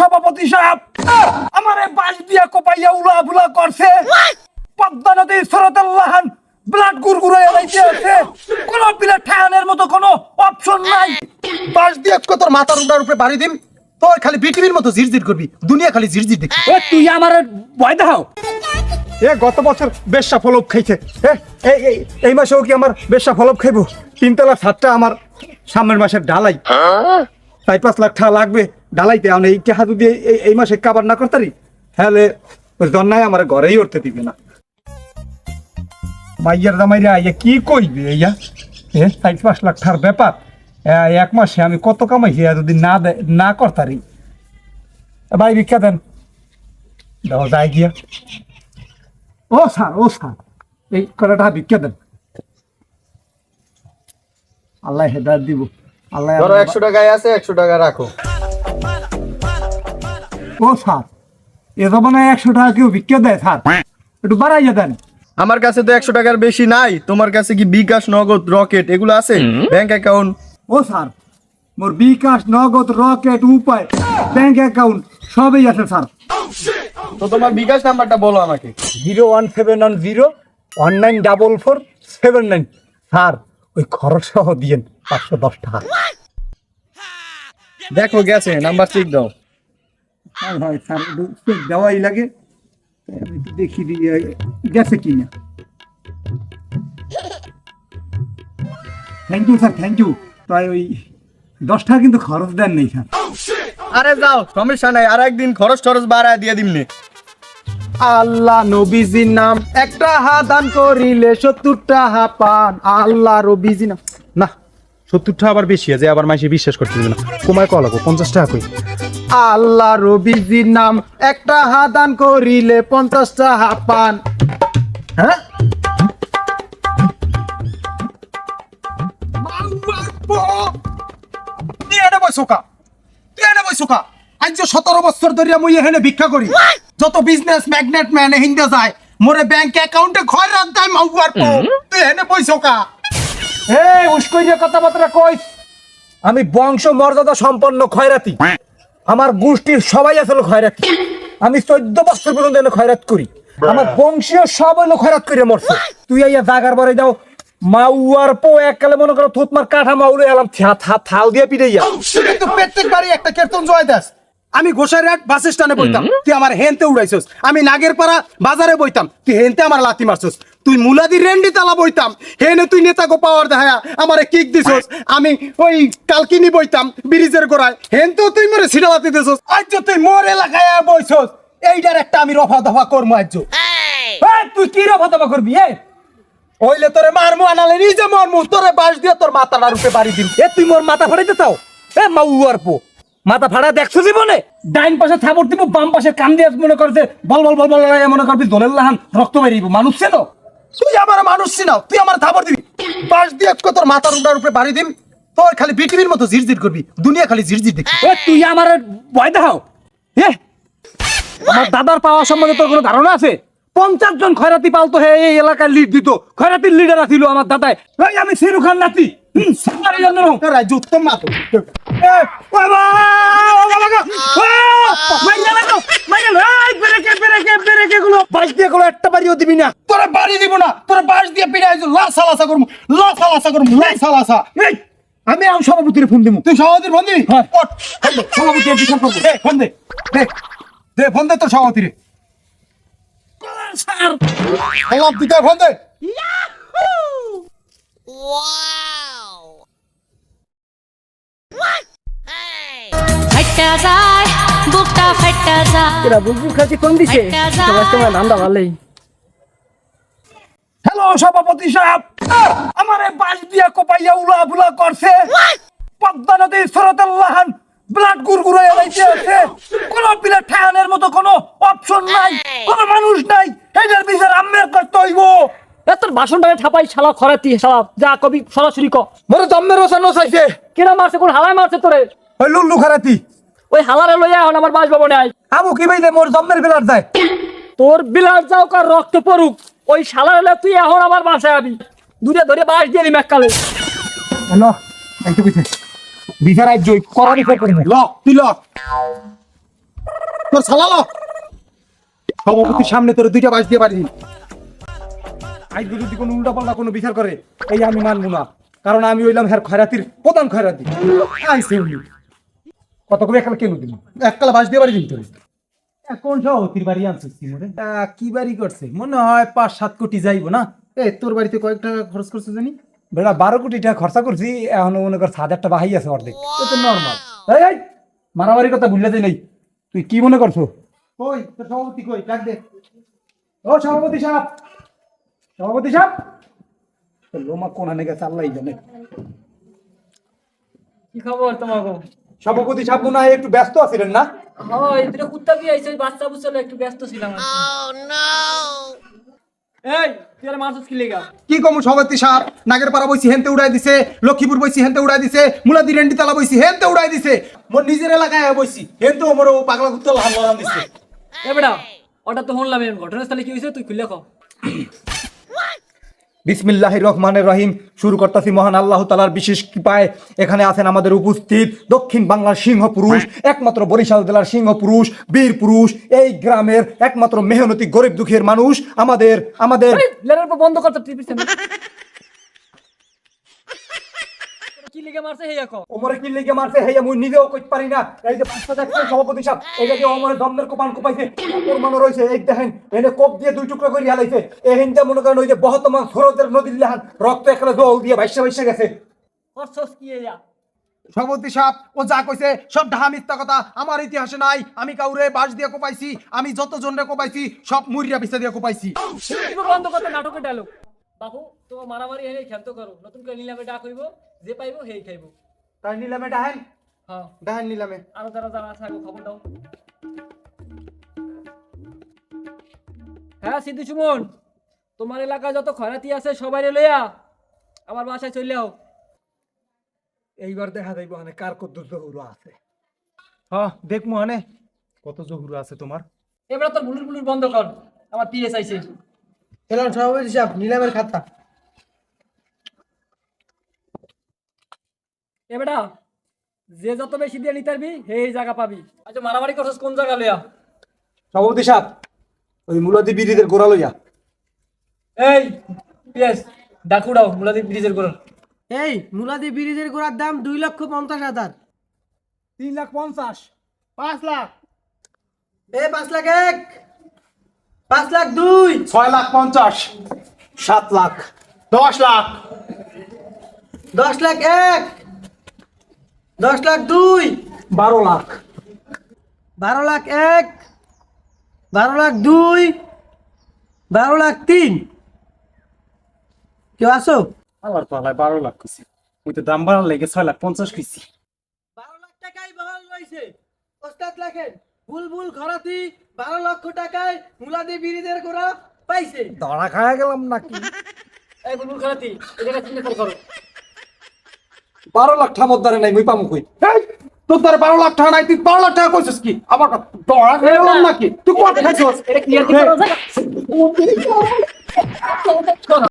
সভাপতি সাহেব আমার দিয়া কোপাইয়া উলা বুলা করছে। পদ্মা নদী সরতাল্লাহান ব্লাড আছে। কোন ঠায়ানের মতো কোনো অপশন নাই। বাস দিয়ে তোর মাথার উপর উপরে বাড়ি দিম তোর খালি বিটিভির মতো জিরজির করবি দুনিয়া খালি জিরজির দেখবি। তুই আমার ভয় দেখাও। এ গত বছর বেশা ফলপ খাইছে। এই এই মাসেও কি আমার বেশা ফলপ খাইবো? তিনতলা সাতটা আমার সামনের মাসের ডালাই। চার পাঁচ লাখ টাকা লাগবে। ডালাইতে আমি এই টাকা যদি এই- এই মাসে কাবার না করতারি তাহলে জন্নায় আমার ঘরেই উঠতে দিবে না। মাইয়ার দামাইরা আইয়া কি কইবে ইয়া এ চার পাঁচ লাখ টাকার ব্যাপার। এক মাসে আমি কত কামাইছি যদি না দে না করতারি? ভাই ভিক্ষা দেন। দাও যায় গিয়া। ও স্যার ও স্যার এই কটাটা ভিক্ষা দেন। আল্লাহ হেদায়ত দিব। আল্লাহ একশো টাকায় আছে একশো টাকা রাখো। ও স্যার এ জমানায় একশো টাকা কেউ ভিক্ষা দেয় স্যার। একটু বাড়াইয়া দেন। আমার কাছে তো একশো টাকার বেশি নাই তোমার কাছে কি বিকাশ নগদ রকেট এগুলো আছে? Bank account. ও স্যার মোর বিকাশ নগদ রকেট উপায় ব্যাংক অ্যাকাউন্ট সবই আছে স্যার। তো তোমার বিকাশ নাম্বারটা বলো আমাকে। Zero one seven one zero one nine double four seven nine. Sir ওই খরচ সহ দিয়েন পাঁচশো দশ টাকা। দেখো গেছে নাম্বার চেক দাও। হ্যাঁ হয় স্যার দেওয়াই লাগে। আমি একটু দেখি দিয়ে গেছে কি না। Thank you sir thank you তাই ওই দশ টাকা কিন্তু খরচ দেন নেই স্যার আরে যাও সমস্যা নাই আর একদিন খরচ টরচ বাড়ায় দিয়ে দিমনে। আল্লাহ নবীজির নাম একটা হা দান করিলে সত্তরটা হা পান। আল্লাহ রবিজি নাম। না সত্তরটা আবার বেশি আছে আবার মাসে বিশ্বাস করতে দিবে না। কমায় কল লাগবো পঞ্চাশ টাকা কই? আল্লাহ রবিজির নাম একটা হা দান করিলে পঞ্চাশটা হা পান। হ্যাঁ? সতেরো বছর মুই এখানে ভিক্ষা করি। যত বিজনেস ম্যাগনেট ম্যান হিন্দে যায় মোরে ব্যাংক অ্যাকাউন্টে ঘর রাখতাম মাউয়ার পো। তুই এনে এই কথাবার্তা আমি বংশ মর্যাদা সম্পন্ন খয়রাতি। আমার গোষ্ঠীর সবাই আসলে খয়রাতি আমি চোদ্দ বছর পর্যন্ত এনে খয়রাত করি। আমার বংশীয় সব হলো খয়রাত করে মরছে। তুই আইয়া জাগার বারে দাও মাউয়ার পো এককালে মনে করো থুতমার কাঠা মাউলে এলাম থাল দিয়ে পিটাইয়া। কিন্তু প্রত্যেক বাড়ি একটা কীর্তন জয় দাস। আমি গোসাইরহাট বাস স্ট্যান্ডে বইতাম। তুই আমার হেনতে উড়াইছস। আমি নাগেরপাড়া বাজারে বইতাম। তুই হেনতে আমার লাথি মারছস। তুই মুলাদি রেন্ডি তালা বইতাম হেনে তুই নেতা গো পাওয়ার দেখায়া আমারে কিক দিছস আমি ওই কালকিনি বইতাম ব্রিজের গোড়ায় হেনতেও তুই মরে সিটা লাথি দিছস আজ তুই মোর এলাকায় বইছস এইটার একটা আমি রফা দফা করব আজ তুই কি রফা দফা করবি এ হইলে তোরে মারমু আনালে নিজে মারমু তোরে বাস দিয়ে তোর মাথাটা রূপে বাড়ি দিম এ তুই মোর মাথা ফাড়াইতে চাও এ মাউয়ার পো মাথা ফাড়া দেখছ জীবনে ডাইন পাশে থাপড় দিব বাম পাশে কান দিয়ে মনে করছে বল বল বল বল মনে করবি দলের লাহান রক্ত বেরিয়ে মানুষ চেনো তুই আমার মানুষ চিনাও তুই আমার থাপর দিবি। বাস দিয়ে তোর মাথার উপর উপরে বাড়ি দিম তোর খালি বিটিভির মতো জিরজির করবি দুনিয়া খালি জিরজির দেখবি। এ তুই আমার ভয় দেখাও। এ আমার দাদার পাওয়া সম্বন্ধে তোর কোনো ধারণা আছে? পঞ্চাশ জন খয়রাতি পালতো হে এই এলাকার লিড দিত খয়রাতির লিডার ছিল আমার দাদাই। এই আমি সিরু খান নাতি। রাজ্য উত্তম না তো এ, বাবা, বাবা গো, আ, মাইরা লাগো, মাইরা লাগো, এই ব্রেকে, ব্রেকে, ব্রেকে গুলো, বাঁশ দিয়ে গুলো একটা বাড়িও দিবি না। তোরা বাড়ি দিব না। তোরা বাস দিয়ে পিড়াই লাসা লাসা করব। লাসা লাসা করব লাসা লাসা এই, আমি সভাপতির ফোন দিব তুই সভাপতির ফোন দিবি? হ্যাঁ। দে, সভাপতি বিচার করব। ফোন দে। দে। ফোন দে তোর সভাপতি রে স্যার। গোলাপ দিতে ফোন দে। ফাইটা যায় বুকটা ফাইটা যায় এরা বুকবুক খাচ্ছি কোন দিছে তোমার তোমার নামটা ভালোই। হ্যালো সভাপতি সাহেব। আমার এই বাস দিয়া কোপাইয়া উলা বুলা করছে। পদ্মা নদী সরতাল্লাহান ব্লাড গুরগুরে এলাইতে আছে। কোন প্লেট ঠায়ানের মতো কোনো অপশন নাই কোন মানুষ নাই। এটার বিচার আম্মের করতে হইব। তোর ভাষণটাকে ছাপাই শালা খরাতি শালা যা কবি সরাসরি ক। মোরে জম্মের ওসানো চাইছে কেনা মারছে কোন হালায় মারছে তোরে? ওই লুল্লু খারাতি। ওই হালারে লইয়া এখন আমার বাস ভবনে আয়। আমু কি ভাই মোর জম্মের বেলার যায়। তোর বিলাস যাও কার রক্ত পড়ুক। ওই শালারে তুই এখন আমার বাসায় আবি। দূরে ধরে বাস দিয়ে দিম এককালে হ্যালো এইটু কইছে বিচার আজ জয় করানি করে ল তুই ল। তোর সালালো সভাপতির সামনে তোর দুইটা বাস দিয়ে পারি আজ যদি কোনো উল্টা পাল্টা কোনো বিচার করে এই আমি মানবো না। কারণ আমি হইলাম হ্যার খয়রাতির প্রধান খয়রাতি। আইসে কত করে একাল কেন দিল এককালা বাস দিয়ে পারি দিন তোর সভাপতির বাড়ি আনছিস কি বাড়ি করছে? মনে হয় পাঁচ সাত কোটি যাইবো না? এ তোর বাড়িতে কয়েক টাকা খরচ করছে জানি? বেড়া বারো কোটি টাকা খরচা করছি এখনও মনে কর হাজারটা বাহাই আছে অর্ধেক। তো নর্মাল এই এই, মারামারি কথা ভুলে যাই নাই। তুই কি মনে করছ? কই তোর সভাপতি কই? ডাক দে। ও সভাপতি সাহেব! সভাপতি সাহেব! লোমা কোন আনে গেছে আল্লাহ জানে। কি খবর তোমাকে সভাপতি সাহেব মনে হয় একটু ব্যস্ত আছিলেন না? হয় কুত্তা কি আইছে বাচ্চা বুঝছিল একটু ব্যস্ত ছিলাম। এই তুই আর মারছিস কি লেগা? কি কম সভাপতি সাহেব? নাগের পাড়া বইছি হেনতে উড়াই দিছে লক্ষ্মীপুর বইছি হেনতে উড়াই দিছে মুলাদি রেন্ডি তালা বইছি হেনতে উড়াই দিছে। মোর নিজের এলাকায় বইছি হেনতে মোর পাগলা কুত্তা লাল লাল দিছে। এ বেটা ওটা তো শুনলাম এরকম ঘটনাস্থলে কি হয়েছে তুই খুলে কও বিসমিল্লাহ রহমানের রহিম। শুরু করতেছি মহান আল্লাহ তালার বিশেষ কৃপায়। এখানে আছেন আমাদের উপস্থিত দক্ষিণ বাংলার সিংহ পুরুষ, একমাত্র বরিশাল জেলার সিংহ পুরুষ, বীর পুরুষ, এই গ্রামের একমাত্র মেহনতি, গরিব দুঃখের মানুষ, আমাদের আমাদের বন্ধ করতে টিপিস কি লিগে মারছে হেয়া কও ওমরে কি লেগে মারছে হেয়া মুই নিজেও কইতে পারি না। এই যে পাঁচটা দেখছেন সভাপতি সাহেব এই যে ওমরে দমদের কোপান কোপাইছে ওর মনে রয়েছে এই দেখেন এনে কোপ দিয়ে দুই টুকরো করে হালাইছে। এই হিন্দা মনে করেন ওই যে বহতমা সরোদের নদীর লাহান রক্ত এখানে জল দিয়ে ভাইসা ভাইসা গেছে। করছস কি এয়া সভাপতি সাহেব ও যা কইছে সব ঢাহা মিথ্যা কথা। আমার ইতিহাসে নাই আমি কাউরে বাস দিয়ে কোপাইছি আমি যত জনরে কোপাইছি সব মুরিয়া পিছা দিয়ে কোপাইছি। বন্ধ করতে ডায়লগ বাবু তোমার মারামারি হেনে খেলতে করো। নতুন করে নিলামে ডাক হইব যে পাইবো হেই খাইবো। তাই নিলামে ডাহেন? হ্যাঁ। দেখেন নিলামে। আরও যারা যারা আছে আগে খবর দাও। হ্যাঁ সিদ্ধু সুমন তোমার এলাকায় যত খরাতি আছে সবাই লইয়া আমার বাসায় চলে যাও এইবার দেখা যাইব মানে কার কত জহুর আছে। হ্যাঁ। দেখ মোহনে কত জহুর আছে তোমার? এবার তোর বুলুর বুলুর বন্ধ কর। আমার পিএস আইছে। এলাম সভাপতি সাহেব নিলামের খাতা। এ বেটা যে যত বেশি দিয়ে নিতে পারবি সেই জায়গা পাবি। আচ্ছা মারামারি করছিস কোন জায়গা লইয়া? সভাপতি সাহেব ওই মুলাদি বিড়িদের গোড়া লইয়া। এই পিএস ডাকু দাও মুলাদি ব্রিজের করে এই মুলাদি ব্রিজের গোড়ার দাম দুই লক্ষ পঞ্চাশ হাজার। তিন লাখ পঞ্চাশ পাঁচ লাখ। এ পাঁচ লাখ এক। পাঁচ লাখ দুই। ছয় লাখ পঞ্চাশ। সাত লাখ। দশ লাখ। দশ লাখ এক। দশ লাখ দুই। বারো লাখ। বারো লাখ এক। বারো লাখ দুই। বারো লাখ তিন। কেউ আসো আবার পালায় বারো লাখ কইছি। ওই তো দাম বাড়ার লেগে ছয় লাখ পঞ্চাশ কইছি। বারো লাখ টাকাই বহাল রয়েছে। ওস্তাদ লেখেন বুলবুল খরাতি বারো লক্ষ টাকায় মুলাদি ব্রিজের গোড়া পাইছে। ধরা খায়া গেলাম নাকি? এই বুলবুল খারাতি জায়গা চিন্তা করে করো। বারো লাখ ঠামত ধরে নাই মুই পামু কই? তোর দ্বারা বারো লাখ টাকা নাই তুই বারো লাখ টাকা কইছিস কি? দড়া খেয়ে গেলাম নাকি? তুই কত খাইছিস? এটা ক্লিয়ার